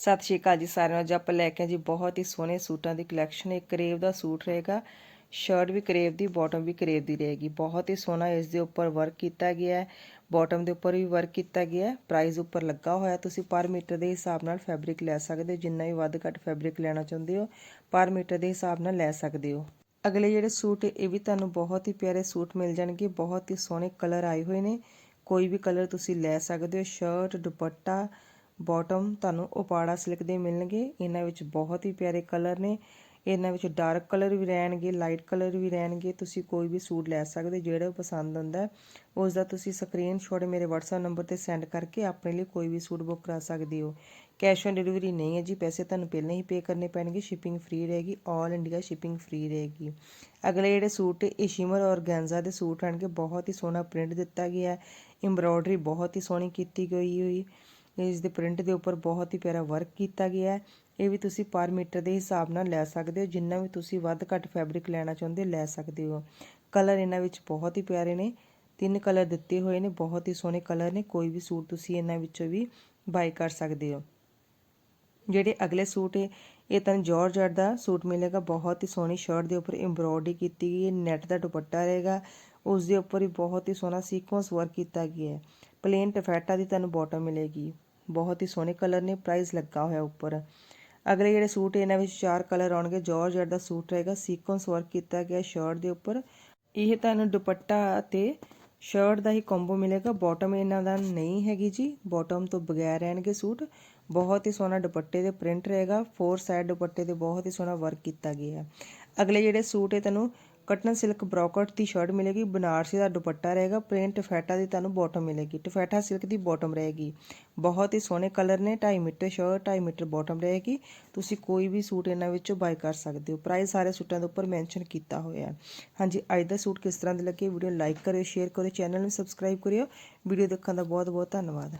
ਸਤਿ ਸ਼੍ਰੀ ਅਕਾਲ ਜੀ ਸਾਰਿਆਂ ਨੂੰ। ਅੱਜ ਆਪਾਂ ਲੈ ਕੇ ਜੀ ਬਹੁਤ ਹੀ ਸੋਹਣੇ ਸੂਟਾਂ ਦੀ ਕਲੈਕਸ਼ਨ ਇੱਕ ਕਰੇਵ ਦਾ ਸੂਟ ਰਹੇਗਾ। ਸ਼ਰਟ ਵੀ ਕਰੇਵ ਦੀ ਬਾਟਮ ਵੀ ਕਰੇਵ ਦੀ ਰਹੇਗੀ। ਬਹੁਤ ਹੀ ਸੋਹਣਾ ਇਸ ਦੇ ਉੱਪਰ ਵਰਕ ਕੀਤਾ ਗਿਆ ਹੈ। ਬਾਟਮ ਦੇ ਉੱਪਰ ਵੀ ਵਰਕ ਕੀਤਾ ਗਿਆ ਹੈ। ਪ੍ਰਾਈਸ ਉੱਪਰ ਲੱਗਾ ਹੋਇਆ। ਤੁਸੀਂ ਪਰ ਮੀਟਰ ਦੇ ਹਿਸਾਬ ਨਾਲ ਫੈਬਰਿਕ ਲੈ ਸਕਦੇ ਹੋ। ਜਿੰਨਾ ਵੀ ਵੱਧ ਘੱਟ ਫੈਬਰਿਕ ਲੈਣਾ ਚਾਹੁੰਦੇ ਹੋ ਪਰ ਮੀਟਰ ਦੇ ਹਿਸਾਬ ਨਾਲ ਲੈ ਸਕਦੇ ਹੋ। ਅਗਲੇ ਜਿਹੜੇ ਸੂਟ ਇਹ ਵੀ ਤੁਹਾਨੂੰ ਬਹੁਤ ਹੀ ਪਿਆਰੇ ਸੂਟ ਮਿਲ ਜਾਣਗੇ। ਬਹੁਤ ਹੀ ਸੋਹਣੇ ਕਲਰ ਆਏ ਹੋਏ ਨੇ। ਕੋਈ ਵੀ ਕਲਰ ਤੁਸੀਂ ਲੈ ਸਕਦੇ ਹੋ। ਸ਼ਰਟ ਦੁਪੱਟਾ ਬਾਟਮ ਤੁਹਾਨੂੰ ਉਪਾੜਾ ਸਿਲਕ ਦੇ ਮਿਲਣਗੇ। ਇਹਨਾਂ ਵਿੱਚ ਬਹੁਤ ਹੀ ਪਿਆਰੇ ਕਲਰ ਨੇ। ਇਹਨਾਂ ਵਿੱਚ ਡਾਰਕ ਕਲਰ ਵੀ ਰਹਿਣਗੇ, ਲਾਈਟ ਕਲਰ ਵੀ ਰਹਿਣਗੇ। ਤੁਸੀਂ ਕੋਈ ਵੀ ਸੂਟ ਲੈ ਸਕਦੇ, ਜਿਹੜਾ ਪਸੰਦ ਆਉਂਦਾ ਉਸ ਦਾ ਤੁਸੀਂ ਸਕਰੀਨਸ਼ਾਟ ਮੇਰੇ WhatsApp ਨੰਬਰ ਤੇ ਸੈਂਡ ਕਰਕੇ ਆਪਣੇ ਲਈ ਕੋਈ ਵੀ ਸੂਟ ਬੁੱਕ ਕਰਾ ਸਕਦੇ ਹੋ। ਕੈਸ਼ ਔਨ ਡਿਲੀਵਰੀ ਨਹੀਂ ਹੈ ਜੀ, ਪੈਸੇ ਤੁਹਾਨੂੰ ਪਹਿਲਾਂ ਹੀ ਪੇ ਕਰਨੇ ਪੈਣਗੇ। ਸ਼ਿਪਿੰਗ ਫ੍ਰੀ ਰਹੇਗੀ 올 ਇੰਡੀਆ ਸ਼ਿਪਿੰਗ ਫ੍ਰੀ ਰਹੇਗੀ। ਅਗਲੇ ਜਿਹੜੇ ਸੂਟ ਇਹ ਸ਼ਿਮਰ ਔਰਗੈਂਜ਼ਾ ਦੇ ਸੂਟ ਆਣਗੇ। ਬਹੁਤ ਹੀ ਸੋਹਣਾ ਪ੍ਰਿੰਟ ਦਿੱਤਾ ਗਿਆ ਹੈ। ਐਮਬ੍ਰੋਇਡਰੀ ਬਹੁਤ ਹੀ ਸੋਹਣੀ ਕੀਤੀ ਗਈ ਹੋਈ। ਇਸ ਦੇ ਪ੍ਰਿੰਟ ਦੇ ਉੱਪਰ ਬਹੁਤ ਹੀ ਪਿਆਰਾ ਵਰਕ ਕੀਤਾ ਗਿਆ ਹੈ। ਇਹ ਵੀ ਤੁਸੀਂ ਪਰ ਮੀਟਰ ਦੇ ਹਿਸਾਬ ਨਾਲ ਲੈ ਸਕਦੇ ਹੋ, ਜਿੰਨਾ ਵੀ ਤੁਸੀਂ ਵੱਧ ਘੱਟ ਫੈਬਰਿਕ ਲੈਣਾ ਚਾਹੁੰਦੇ ਲੈ ਸਕਦੇ ਹੋ। ਕਲਰ ਇਹਨਾਂ ਵਿੱਚ ਬਹੁਤ ਹੀ ਪਿਆਰੇ ਨੇ। ਤਿੰਨ ਕਲਰ ਦਿੱਤੇ ਹੋਏ ਨੇ, ਬਹੁਤ ਹੀ ਸੋਹਣੇ ਕਲਰ ਨੇ। ਕੋਈ ਵੀ ਸੂਟ ਤੁਸੀਂ ਇਹਨਾਂ ਵਿੱਚੋਂ ਵੀ ਬਾਈ ਕਰ ਸਕਦੇ ਹੋ। ਜਿਹੜੇ ਅਗਲੇ ਸੂਟ ਹੈ, ਇਹ ਤਾਂ ਜਾਰਜਟ ਦਾ ਸੂਟ ਮਿਲੇਗਾ। ਬਹੁਤ ਹੀ ਸੋਹਣੀ ਸ਼ਰਟ ਦੇ ਉੱਪਰ ਐਮਬ੍ਰੋਇਡਰੀ ਕੀਤੀ ਗਈ ਹੈ ਨੈਟ ਦਾ ਦੁਪੱਟਾ ਰਹੇਗਾ। ਉਸ ਦੇ ਉੱਪਰ ਹੀ ਬਹੁਤ ਹੀ ਸੋਹਣਾ ਸੀਕੁਐਂਸ ਵਰਕ ਕੀਤਾ ਗਿਆ ਹੈ। ਪਲੇਨ ਟਫੈਟਾ ਦੀ ਤੁਹਾਨੂੰ ਬਾਟਮ ਮਿਲੇਗੀ। ਬਹੁਤ ਹੀ ਸੋਹਣੇ ਕਲਰ ਨੇ ਪ੍ਰਾਈਸ ਲੱਗਾ ਹੋਇਆ ਉੱਪਰ। ਅਗਲੇ ਜਿਹੜੇ ਸੂਟ ਇਹਨਾਂ ਵਿੱਚ ਚਾਰ ਕਲਰ ਆਉਣਗੇ ਜਾਰਜਟ ਦਾ ਸੂਟ ਰਹੇਗਾ ਸੀਕੁਐਂਸ ਵਰਕ ਕੀਤਾ ਗਿਆ ਸ਼ਰਟ ਦੇ ਉੱਪਰ। ਇਹ ਤੁਹਾਨੂੰ ਦੁਪੱਟਾ ਅਤੇ ਸ਼ਰਟ ਦਾ ਹੀ ਕੰਬੋ ਮਿਲੇਗਾ। ਬਾਟਮ ਇਹਨਾਂ ਦਾ ਨਹੀਂ ਹੈਗੀ ਜੀ ਬਾਟਮ ਤੋਂ ਬਗੈਰ ਰਹਿਣਗੇ ਸੂਟ। ਬਹੁਤ ਹੀ ਸੋਹਣਾ ਦੁਪੱਟੇ ਦੇ ਪ੍ਰਿੰਟ ਰਹੇਗਾ। ਫੋਰ ਸਾਈਡ ਦੁਪੱਟੇ ਤੇ ਬਹੁਤ ਹੀ ਸੋਹਣਾ ਵਰਕ ਕੀਤਾ ਗਿਆ। ਹੈ ਅਗਲੇ ਜਿਹੜੇ ਸੂਟ ਹੈ ਤੁਹਾਨੂੰ ਕਟਨ ਸਿਲਕ ਬ੍ਰੋਕਟ ਦੀ ਸ਼ਰਟ ਮਿਲੇਗੀ, ਬਨਾਰਸੀ ਦਾ ਦੁਪੱਟਾ ਰਹੇਗਾ ਪ੍ਰਿੰਟ ਟਫੈਟਾ ਦੀ ਤੁਹਾਨੂੰ ਬਾਟਮ ਮਿਲੇਗੀ। ਟਫੈਟਾ ਸਿਲਕ ਦੀ ਬਾਟਮ ਰਹੇਗੀ। ਬਹੁਤ ਹੀ ਸੋਹਣੇ ਕਲਰ ਨੇ 2.5 ਮੀਟਰ ਸ਼ਰਟ 2.5 ਮੀਟਰ ਬਾਟਮ ਰਹੇਗੀ। ਤੁਸੀਂ ਕੋਈ ਵੀ ਸੂਟ ਇਹਨਾਂ ਵਿੱਚੋਂ ਬਾਈ ਕਰ ਸਕਦੇ ਹੋ। ਪ੍ਰਾਈਸ ਸਾਰੇ ਸੂਟਾਂ ਦੇ ਉੱਪਰ ਮੈਂਸ਼ਨ ਕੀਤਾ ਹੋਇਆ ਹੈ। ਹਾਂਜੀ, ਅੱਜ ਦਾ ਸੂਟ ਕਿਸ ਤਰ੍ਹਾਂ ਦੇ ਲੱਗੇ? ਵੀਡੀਓ ਲਾਈਕ ਕਰਿਓ ਸ਼ੇਅਰ ਕਰਿਓ ਚੈਨਲ ਨੂੰ ਸਬਸਕ੍ਰਾਈਬ ਕਰਿਓ। ਵੀਡੀਓ ਦੇਖਣ ਦਾ ਬਹੁਤ ਬਹੁਤ ਧੰਨਵਾਦ।